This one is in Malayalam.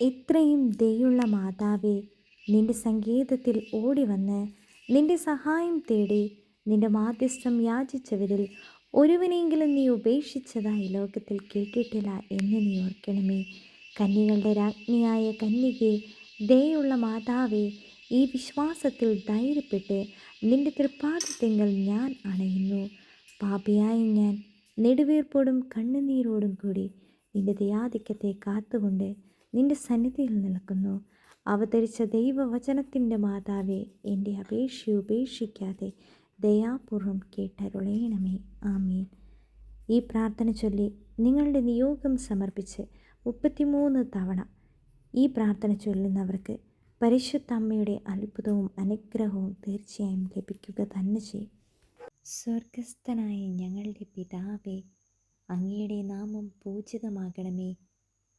ഇത്രയും ദയുള്ള മാതാവേ നിന്റെ സങ്കേതത്തിൽ ഓടി വന്ന് നിന്റെ സഹായം തേടി നിന്റെ മാധ്യസ്ഥം യാചിച്ചവരിൽ ഒരുവനെങ്കിലും നീ ഉപേക്ഷിച്ചതായി ലോകത്തിൽ കേട്ടിട്ടില്ല എന്ന് നീ ഓർക്കണമേ. കന്യകളുടെ രാജ്ഞിയായ കന്യകെ ദയുള്ള മാതാവേ ഈ വിശ്വാസത്തിൽ ധൈര്യപ്പെട്ട് നിന്റെ തൃപ്പാദിത്യങ്ങൾ ഞാൻ അണയുന്നു. പാപിയായ ഞാൻ നെടുവീർപ്പോടും കണ്ണുനീരോടും കൂടി നിന്റെ ദയാധിക്യത്തെ കാത്തുകൊണ്ട് നിന്റെ സന്നിധിയിൽ നിൽക്കുന്നു. അവതരിച്ച ദൈവവചനത്തിന്റെ മാതാവെ എന്റെ അപേക്ഷ ഉപേക്ഷിക്കാതെ ദയാപൂർവം കേട്ടരുളയണമേ ആമീൻ. ഈ പ്രാർത്ഥന ചൊല്ലി നിങ്ങളുടെ നിയോഗം സമർപ്പിച്ച് മുപ്പത്തിമൂന്ന് തവണ ഈ പ്രാർത്ഥന ചൊല്ലുന്നവർക്ക് പരിശുദ്ധ അമ്മയുടെ അത്ഭുതവും അനുഗ്രഹവും തീർച്ചയായും ലഭിക്കുക തന്നെ ചെയ്യും. സ്വർഗസ്ഥനായ ഞങ്ങളുടെ പിതാവേ അങ്ങയുടെ നാമം പൂജിതമാകണമേ.